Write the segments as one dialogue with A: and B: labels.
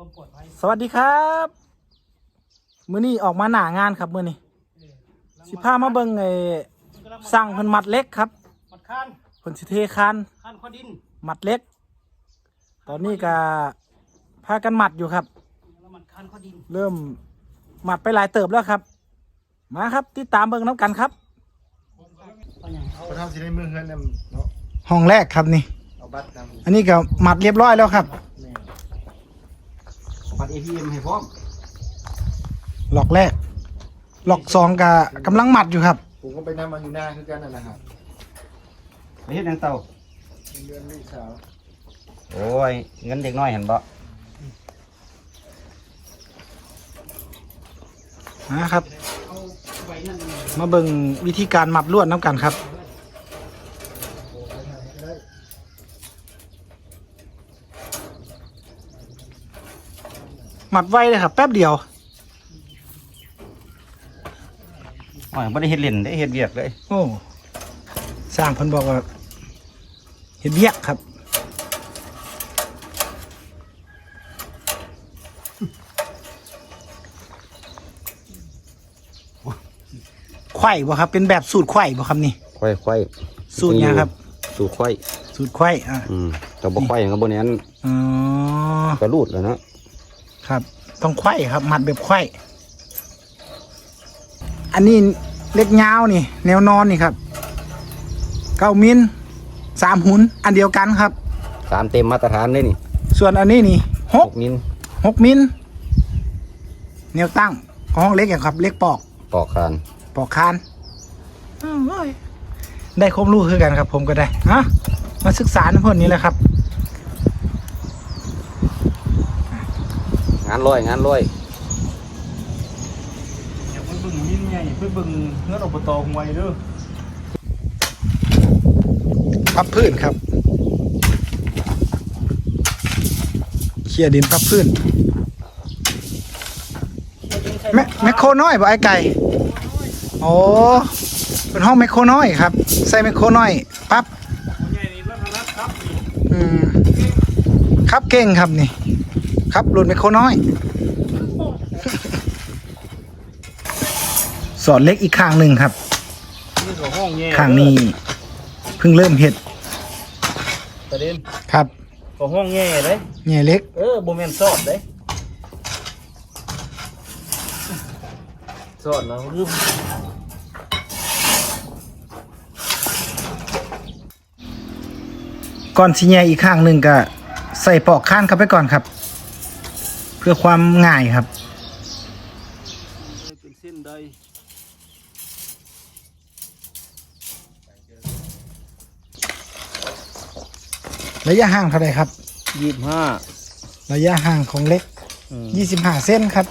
A: ความปลอดภัย
B: สวัสดีครับ มื้อนี้ออกมาหน้างานครับมื้อนี้
A: เออ
B: สิพามาเบิ่งไอ้สั่งเพิ่นมัดเล็กครับ
A: มัดข้าน
B: เพิ่นสิเทคาน
A: ข้านข้อดิน
B: มัดเล็ก ตอนนี้ก็พากันมัดอยู่ครับ
A: แล้วมันข้านข้อดิน
B: เริ่มมัดไปหลายเติบแล้วครับ มาครับติดตามเบิ่งน้ำกันครับ
A: เอาอย่างเอา
C: เขาทำสิได้มือเงินนำเนาะ
B: ห้องแรกครับนี่
C: เอาบัตรนำ
B: อันนี้ก็มัดเรียบร้อยแล้วครับ
C: แม่
A: บัตร ATM ให้พร้อม
B: หลอกแรกหลอกสองก็กำลังมัดอยู่ครับ
C: ผมก็ไปนำมาอยู่หน้าคือกันนั่นนะครับ
D: ไปเฮ็ดหยังเต่า
C: เดือนลูกสาว
D: โอ้ยเงินเด็กน้อยเห็นบ่
B: นะครับ
A: เอาไว้นั่นเอง
B: มาเบิ่งวิธีการมัดลวดน้ำกันครับ มัดไว้เลยครับแป๊บเดียว
D: โอ้ยบ่ได้เฮ็ดเล่นได้เฮ็ดเวียกเลย
B: โอ้สร้างเพิ่นบอกว่าเห็ดเบี้ยกครับไข่บ่ครับ เป็นแบบสูตรไข่บ่ครับนี่
D: ค่อยค่อย
B: สูตรเนี่ยครับ
D: สูตรค่อย
B: สูตรไข่อะ
D: อืมแต่บ่ค่อยหยังก็บ่แน่น
B: อ๋อ
D: ก็รูดแล้วเนาะ
B: ครับ ต้องไข่ครับ มัดแบบไข่อันนี้เล็กยาวนี่ แนวนอนนี่ครับเก้ามิลสามหุนอันเดียวกันครับ
D: สามเต็มมาตรฐานเลยนี่
B: ส่วนอันนี้นี่หก
D: 6มิล
B: หกมิลแนวตั้งของห้องเล็กอย่างครับ เล็กปอก
D: ปอกคาน
B: ปอกคานอ้าวเว้ยได้ความรู้คือกันครับ ผมก็ได้ฮะมาศึกษาในพวกนี้แหละครับ
D: งานร้อยงานร้อย
C: อย่าเพิ่งเบิ่งมิ้นใหญ่เพิ่งเบิ่งเงินอบตหวยเด้อ
B: พับพื้นครับเคลียร์ดินพับพื้นแมแมคโครน้อยบ่ไอ้ไก่โอ้เป็นห้องแมคโครน้อยครับ ใส่แมคโครน้อยปั๊บ
C: ใหญ่นี่แล้วนัดครับ
B: อืมครับเก่งครับนี่ ครับรุ่นไมโครน้อย สอนเล็กอีกข้างหนึ่งครับ
C: นี่ก็ห้องแย่
B: ข้างนี้เพิ่งเริ่มเห็ด
C: ประเด็น
B: ครับ
C: ก็ห้องแย่เด้
B: เนี่ยเล็ก
C: เออบ่แม่นซอดเด้ซอดแล้วคือ
B: ก่อนสิแย่อีกข้างหนึ่งก็ใส่ปอกข้านเข้าไปก่อนครับ เพื่อความง่ายครับ
C: เป็นเส้นใด
B: ระยะห่างเท่าไหร่ครับ
C: ยี่สิบห้า
B: ระยะห่างของเล็ก25เส้นครับ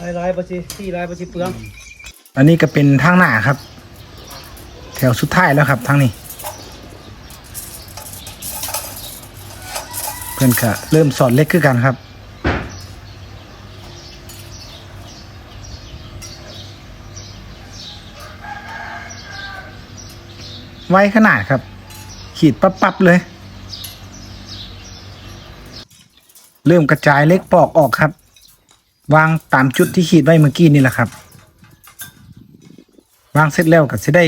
A: ลายลายประชิที่ลายประชิเปลือง
B: อันนี้ก็เป็นทางหน้าครับ แถวสุดท้ายแล้วครับทางนี้ เพื่อนก็เริ่มสอนเล็กขึ้นกันครับ ไว้ขนาดครับ ขีดปั๊บปับๆเลย เริ่มกระจายเล็กปอกออกครับ วางตามจุดที่ขีดไว้เมื่อกี้นี่แหละครับ วางเสร็จแล้วก็จะได้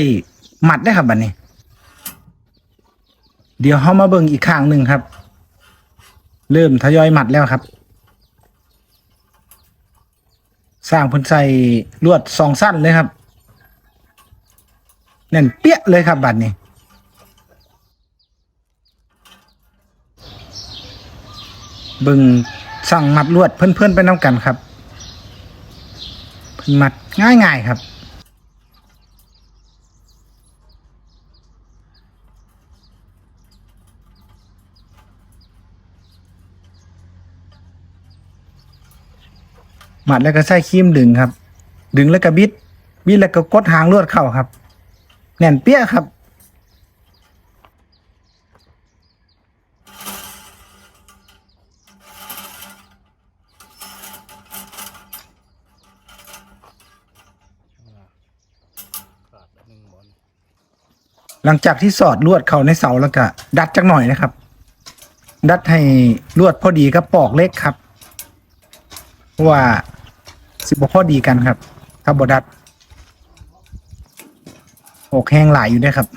B: หมัดได้ครับบัดนี้ เดี๋ยวเขามาเบิ่งอีกข้างหนึ่งครับ เริ่มทยอยหมัดแล้วครับ สร้างพิ่นใส่ลวดสองสั้นเลยครับแน่นเปี้ยเลยครับบัดนี้บิ่งสั่งมัดลวดเพื่อนๆไปน้ำกันครับเพิ่นมัดง่ายๆครับ หมัดแล้วก็ใส่ครีมดึงครับ ดึงแล้วก็บิด บิดแล้วก็กดหางลวดเข้าครับ แน่นเปี้ยครับหลังจากที่สอดลวดเข้าในเสาแล้วก็ ดัดจักหน่อยนะครับ ดัดให้ลวดพอดีกับปอกเล็กครับเพราะว่า สิบพอดีกันครับ ถ้าบดัดออกแห้งหลายอยู่ด้วยครับ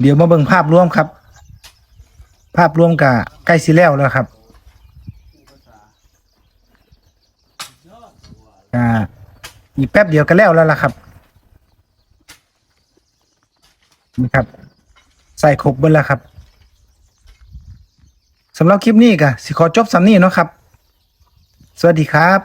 B: เดี๋ยวมาเบิ่งภาพรวมครับ ภาพรวมกับใกล้สิแล้วแล้วครับอ่าอีกแป๊บเดียวก็แล้วแล้วล่ะครับ นะครับ ใส่ครบเบิดแล้วครับสำหรับคลิปนี้ก็สิขอจบสำนี้เนาะครับ สวัสดีครับ